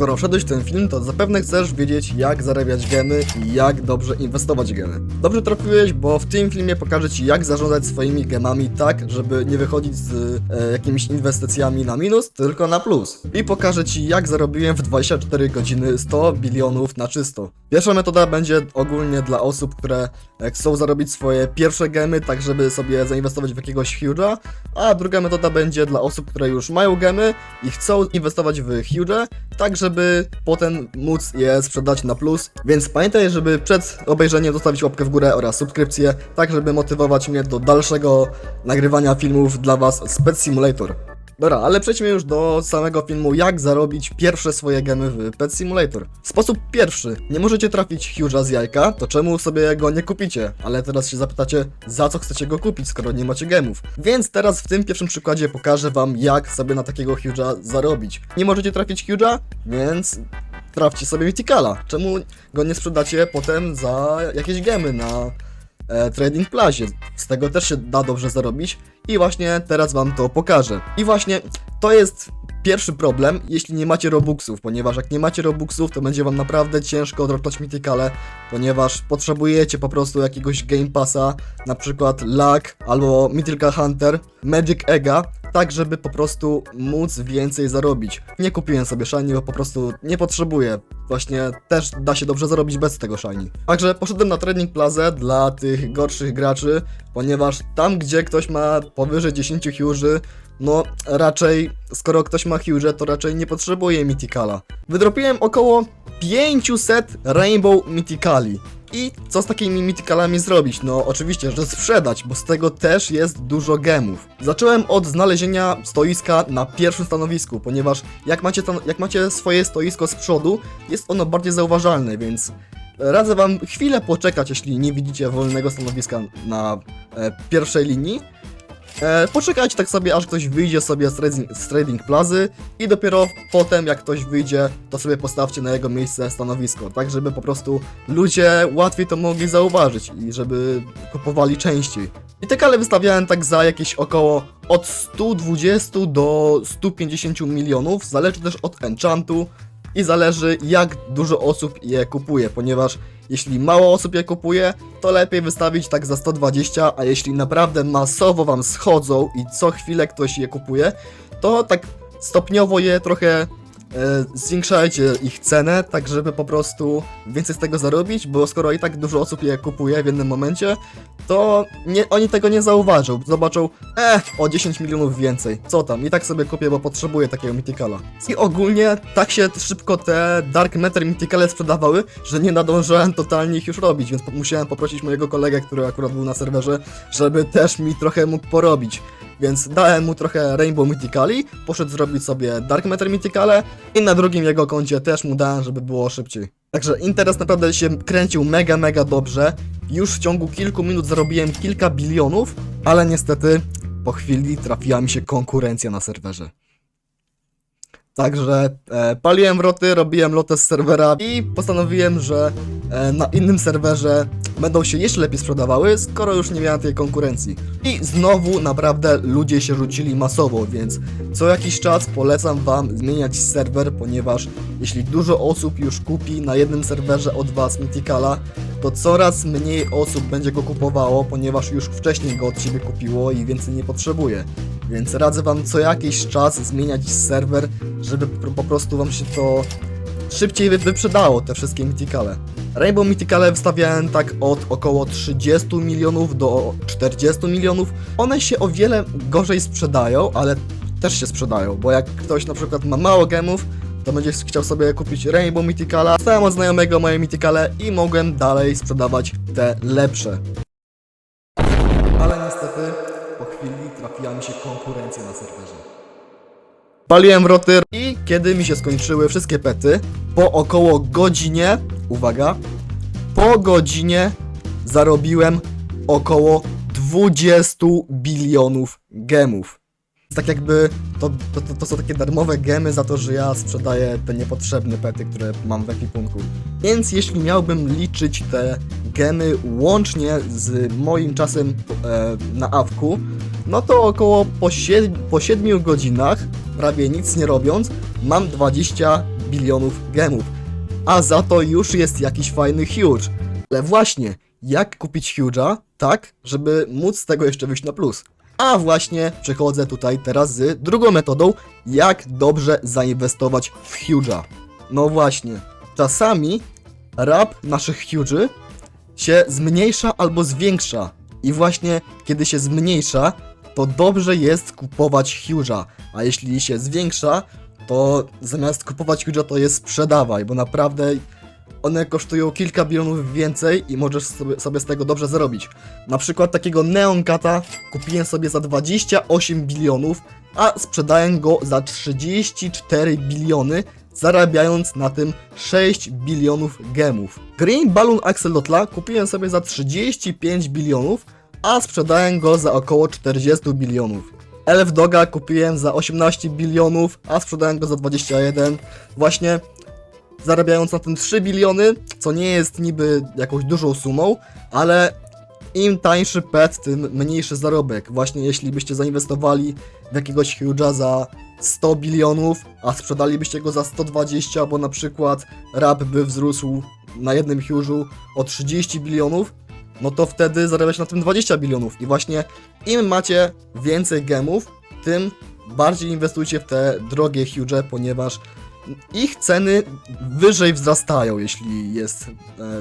Skoro wszedłeś w ten film, to zapewne chcesz wiedzieć, jak zarabiać gemy i jak dobrze inwestować gemy. Dobrze trafiłeś, bo w tym filmie pokażę Ci, jak zarządzać swoimi gemami tak, żeby nie wychodzić z e, jakimiś inwestycjami na minus, tylko na plus. I pokażę Ci, jak zarobiłem w 24 godziny 100 bilionów na czysto. Pierwsza metoda będzie ogólnie dla osób, które e, chcą zarobić swoje pierwsze gemy, tak żeby sobie zainwestować w jakiegoś huge'a, a druga metoda będzie dla osób, które już mają gemy i chcą inwestować w huge'e, tak żeby potem móc je sprzedać na plus. Więc pamiętaj, żeby przed obejrzeniem zostawić łapkę w górę oraz subskrypcję, tak żeby motywować mnie do dalszego nagrywania filmów dla Was z Pet Simulator. Dobra, ale przejdźmy już do samego filmu, jak zarobić pierwsze swoje gemy w Pet Simulator. Sposób pierwszy. Nie możecie trafić Huge'a z jajka, to czemu sobie go nie kupicie? Ale teraz się zapytacie, za co chcecie go kupić, skoro nie macie gemów. Więc teraz w tym pierwszym przykładzie pokażę wam, jak sobie na takiego Huge'a zarobić. Nie możecie trafić Huge'a, więc trafcie sobie Mythicala. Czemu go nie sprzedacie potem za jakieś gemy na e, Trading Plazie. Z tego też się da dobrze zarobić i właśnie teraz wam to pokażę. I właśnie to jest pierwszy problem, jeśli nie macie Robuxów, ponieważ jak nie macie Robuxów, to będzie wam naprawdę ciężko odroczać Mythicale, ponieważ potrzebujecie po prostu jakiegoś Game Passa, na przykład Luck albo Mythical Hunter, Magic Egga, tak żeby po prostu móc więcej zarobić. Nie kupiłem sobie Shiny, bo po prostu nie potrzebuję. Właśnie też da się dobrze zarobić bez tego Shiny. Także poszedłem na Trading Plaza dla tych gorszych graczy, ponieważ tam gdzie ktoś ma powyżej 10 huge'y, no raczej, skoro ktoś ma huge, to raczej nie potrzebuje Mythicala. Wydropiłem około 500 Rainbow Mythicali. I co z takimi Mythicalami zrobić? No oczywiście, że sprzedać, bo z tego też jest dużo gemów. Zacząłem od znalezienia stoiska na pierwszym stanowisku, ponieważ jak macie, jak macie swoje stoisko z przodu, jest ono bardziej zauważalne, więc radzę wam chwilę poczekać, jeśli nie widzicie wolnego stanowiska na e, pierwszej linii. E, poczekajcie tak sobie, aż ktoś wyjdzie sobie z trading, z trading plazy i dopiero potem, jak ktoś wyjdzie, to sobie postawcie na jego miejsce stanowisko, tak żeby po prostu ludzie łatwiej to mogli zauważyć i żeby kupowali częściej. I te kale wystawiałem tak za jakieś około od 120 do 150 milionów, zależy też od enchantu i zależy jak dużo osób je kupuje, ponieważ jeśli mało osób je kupuje, to lepiej wystawić tak za 120, a jeśli naprawdę masowo wam schodzą i co chwilę ktoś je kupuje, to tak stopniowo je trochę zwiększajcie ich cenę, tak żeby po prostu więcej z tego zarobić, bo skoro i tak dużo osób je kupuje w jednym momencie, to nie, oni tego nie zauważą. Zobaczą, eh, o 10 milionów więcej. Co tam? I tak sobie kupię, bo potrzebuję takiego Mythicala. I ogólnie tak się szybko te Dark Matter Mythicale sprzedawały, że nie nadążyłem totalnie ich już robić, więc musiałem poprosić mojego kolegę, który akurat był na serwerze, żeby też mi trochę mógł porobić. Więc dałem mu trochę Rainbow Mythicali, poszedł zrobić sobie Dark Matter Mythicale i na drugim jego koncie też mu dałem, żeby było szybciej. Także interes naprawdę się kręcił mega, mega dobrze. Już w ciągu kilku minut zarobiłem kilka bilionów, ale niestety po chwili trafiła mi się konkurencja na serwerze. Także e, paliłem wroty, robiłem lotę z serwera i postanowiłem, że e, na innym serwerze będą się jeszcze lepiej sprzedawały, skoro już nie miałem tej konkurencji. I znowu naprawdę ludzie się rzucili masowo, więc co jakiś czas polecam wam zmieniać serwer, ponieważ jeśli dużo osób już kupi na jednym serwerze od was Mythicala, to coraz mniej osób będzie go kupowało, ponieważ już wcześniej go od siebie kupiło i więcej nie potrzebuje. Więc radzę wam co jakiś czas zmieniać serwer, żeby po- prostu wam się to szybciej wy- wyprzedało, te wszystkie Mythicale. Rainbow Mythicale wstawiałem tak od około 30 milionów do 40 milionów. One się o wiele gorzej sprzedają, ale też się sprzedają, bo jak ktoś na przykład ma mało gemów, to będzie chciał sobie kupić Rainbow Mythicala. Dostałem od znajomego moje Mythicale i mogłem dalej sprzedawać te lepsze. Ale niestety po chwili trafiła mi się konkurencja na serwerze. Paliłem wroty i kiedy mi się skończyły wszystkie pety, po około godzinie, uwaga, po godzinie zarobiłem około 20 bilionów gemów. Tak jakby to, to, to, to są takie darmowe gemy za to, że ja sprzedaję te niepotrzebne pety, które mam w ekwipunku. Więc jeśli miałbym liczyć te gemy łącznie z moim czasem e, na awku, no to około po, sied- po 7 godzinach, prawie nic nie robiąc, mam 20 bilionów gemów. A za to już jest jakiś fajny huge. Ale właśnie, jak kupić huge'a tak, żeby móc z tego jeszcze wyjść na plus? A właśnie przechodzę tutaj teraz z drugą metodą, jak dobrze zainwestować w huge'a. No właśnie, czasami rap naszych huge'y się zmniejsza albo zwiększa. I właśnie kiedy się zmniejsza, to dobrze jest kupować huge'a. A jeśli się zwiększa, to zamiast kupować to je sprzedawaj, bo naprawdę one kosztują kilka bilionów więcej i możesz sobie, sobie z tego dobrze zarobić. Na przykład takiego Neon Cata kupiłem sobie za 28 bilionów, a sprzedaję go za 34 biliony, zarabiając na tym 6 bilionów gemów. Green Balloon Axolotla kupiłem sobie za 35 bilionów, a sprzedaję go za około 40 bilionów. Elf Doga kupiłem za 18 bilionów, a sprzedałem go za 21. Właśnie zarabiając na tym 3 biliony, co nie jest niby jakąś dużą sumą, ale im tańszy pet, tym mniejszy zarobek. Właśnie jeśli byście zainwestowali w jakiegoś huge'a za 100 bilionów, a sprzedalibyście go za 120, bo na przykład rap by wzrósł na jednym huge'u o 30 bilionów, no to wtedy zarabiać na tym 20 bilionów. I właśnie im macie więcej gemów, tym bardziej inwestujcie w te drogie huge'e, ponieważ ich ceny wyżej wzrastają, jeśli jest e,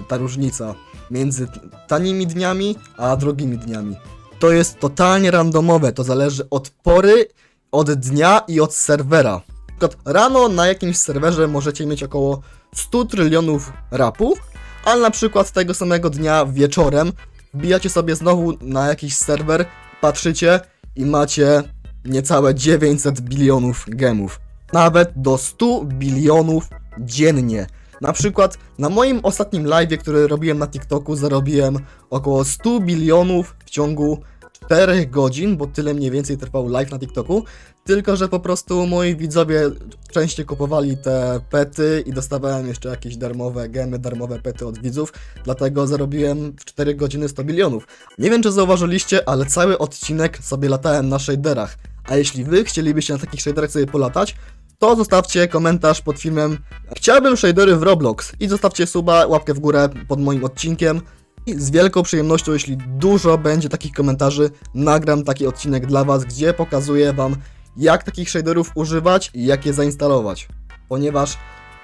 ta różnica między tanimi dniami a drogimi dniami. To jest totalnie randomowe, to zależy od pory, od dnia i od serwera. Na przykład rano na jakimś serwerze możecie mieć około 100 trylionów rapów, ale na przykład tego samego dnia wieczorem wbijacie sobie znowu na jakiś serwer, patrzycie i macie niecałe 900 bilionów gemów. Nawet do 100 bilionów dziennie. Na przykład na moim ostatnim live, który robiłem na TikToku, zarobiłem około 100 bilionów w ciągu 4 godzin, bo tyle mniej więcej trwał live na TikToku. Tylko, że po prostu moi widzowie częściej kupowali te pety i dostawałem jeszcze jakieś darmowe gemy, darmowe pety od widzów, dlatego zarobiłem w 4 godziny 100 bilionów. Nie wiem, czy zauważyliście, ale cały odcinek sobie latałem na shaderach. A jeśli wy chcielibyście na takich shaderach sobie polatać, to zostawcie komentarz pod filmem Chciałbym shadery w Roblox i zostawcie suba, łapkę w górę pod moim odcinkiem. Z wielką przyjemnością, jeśli dużo będzie takich komentarzy, nagram taki odcinek dla Was, gdzie pokazuję Wam, jak takich shaderów używać i jak je zainstalować. Ponieważ,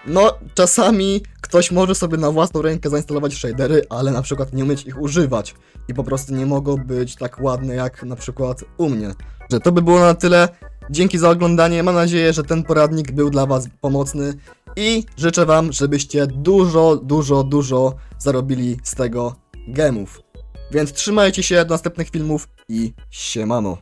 no, czasami ktoś może sobie na własną rękę zainstalować shadery, ale na przykład nie umieć ich używać. I po prostu nie mogą być tak ładne jak na przykład u mnie. Że to by było na tyle. Dzięki za oglądanie. Mam nadzieję, że ten poradnik był dla Was pomocny i życzę Wam, żebyście dużo, dużo, dużo zarobili z tego gemów. Więc trzymajcie się do następnych filmów i siemano.